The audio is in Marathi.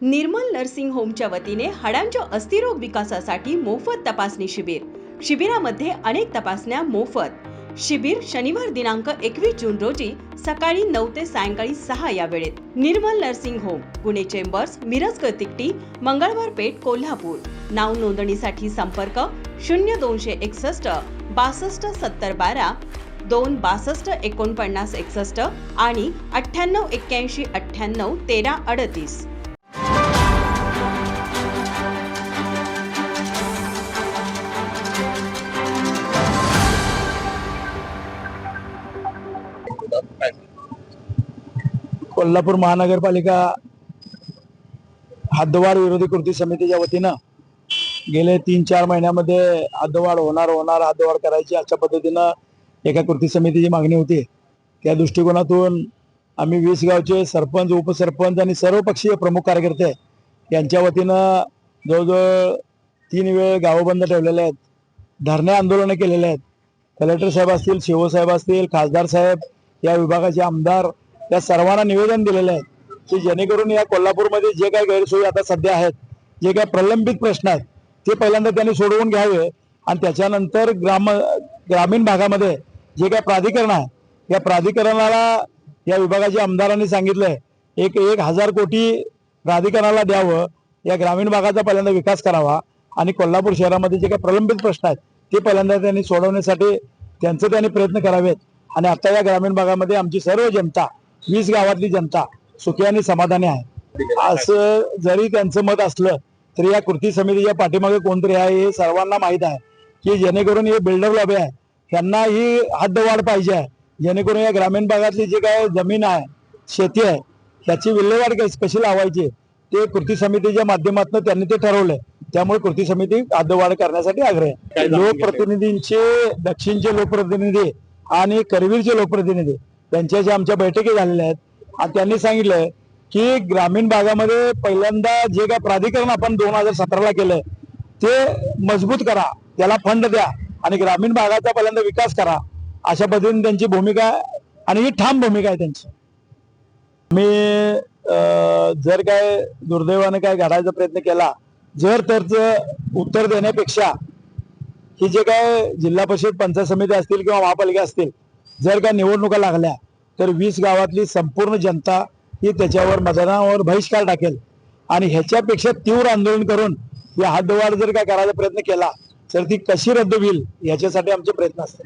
निर्मल नर्सिंग होमच्या वतीने हाडांच्या अस्थिरोग विकासासाठी मोफत तपासणी शिबिर. शिबिरामध्ये अनेक तपासण्या मोफत. शिबिर शनिवार दिनांक एकवीस जून रोजी सकाळी नऊ ते सायंकाळी सहा या वेळेत. Nirmal nursing home Pune chambers Miraj Tikti Mangalwar Peth Kolhapur. नाव नोंदणीसाठी संपर्क शून्य दोनशे एकसष्ट बासष्ट सत्तर बारा दोन बासष्ट एकोणपन्नास एकसष्ट आणि अठ्ठ्याण्णव एक्क्याऐंशी अठ्ठ्याण्णव तेरा अडतीस. कोल्हापूर महानगरपालिका हद्दवाढ विरोधी कृती समितीच्या वतीनं गेले तीन चार महिन्यामध्ये हद्दवाढ होणार होणार हद्दवाढ करायची अशा पद्धतीनं एका कृती समितीची मागणी होती. त्या दृष्टिकोनातून आम्ही वीस गावचे सरपंच उपसरपंच आणि सर्वपक्षीय प्रमुख कार्यकर्ते यांच्या वतीनं जवळजवळ तीन वेळ गावं बंद ठेवलेले आहेत. धरणे आंदोलनं केलेले आहेत. कलेक्टर साहेब असतील शिवो साहेब असतील खासदार साहेब या विभागाचे आमदार या सर्वांना निवेदन दिलेलं आहे की जेणेकरून या कोल्हापूरमध्ये जे काही गैरसोयी आता सध्या आहेत जे काही प्रलंबित प्रश्न आहेत ते पहिल्यांदा त्यांनी सोडवून घ्यावे. आणि त्याच्यानंतर ग्राम ग्रामीण भागामध्ये जे काही प्राधिकरण आहे या प्राधिकरणाला या विभागाच्या आमदारांनी सांगितलंय एक एक हजार कोटी प्राधिकरणाला द्यावं या ग्रामीण भागाचा पहिल्यांदा विकास करावा. आणि कोल्हापूर शहरामध्ये जे काही प्रलंबित प्रश्न आहेत ते पहिल्यांदा त्यांनी सोडवण्यासाठी त्यांचे त्यांनी प्रयत्न करावेत. आणि आता या ग्रामीण भागामध्ये आमची सर्व जनता वीस गावातली जनता सुखी आणि समाधानी आहे. असं जरी त्यांचं मत असलं तरी या कृती समितीच्या पाठीमागे कोणतरी आहे हे सर्वांना माहीत आहे. की जेणेकरून हे बिल्डर लॉबी आहे. त्यांना ही हद्दवाढ पाहिजे आहे. जेणेकरून या ग्रामीण भागातली जी काय जमीन आहे शेती आहे त्याची विल्हेवाट कशी लावायची ते कृती समितीच्या माध्यमातून त्यांनी ते ठरवलंय. त्यामुळे कृती समिती हद्दवाढ करण्यासाठी आग्रह लोकप्रतिनिधींचे दक्षिणचे लोकप्रतिनिधी आणि करवीरचे लोकप्रतिनिधी त्यांच्याशी आमच्या बैठकी झालेल्या आहेत आणि त्यांनी सांगितलंय की ग्रामीण भागामध्ये पहिल्यांदा जे काय प्राधिकरण आपण दोन हजार सतराला केलंय ते मजबूत करा त्याला फंड द्या आणि ग्रामीण भागाचा पहिल्यांदा विकास करा. अशा पद्धतीने त्यांची भूमिका आहे आणि ही ठाम भूमिका आहे त्यांची. मी अं, जर काय दुर्दैवाने काय घडायचा प्रयत्न केला जर तरच उत्तर देण्यापेक्षा ही जे काय जिल्हा परिषद पंचायत समिती असतील किंवा महापालिका असतील जर काय निवडणुका लागल्या तर वीस गावातली संपूर्ण जनता ही त्याच्यावर मतदानावर बहिष्कार टाकेल. आणि ह्याच्यापेक्षा तीव्र आंदोलन करून या हद्दवाढ जर काय करायचा प्रयत्न केला तर ती कशी रद्द होईल याच्यासाठी आमचे प्रयत्न असतात.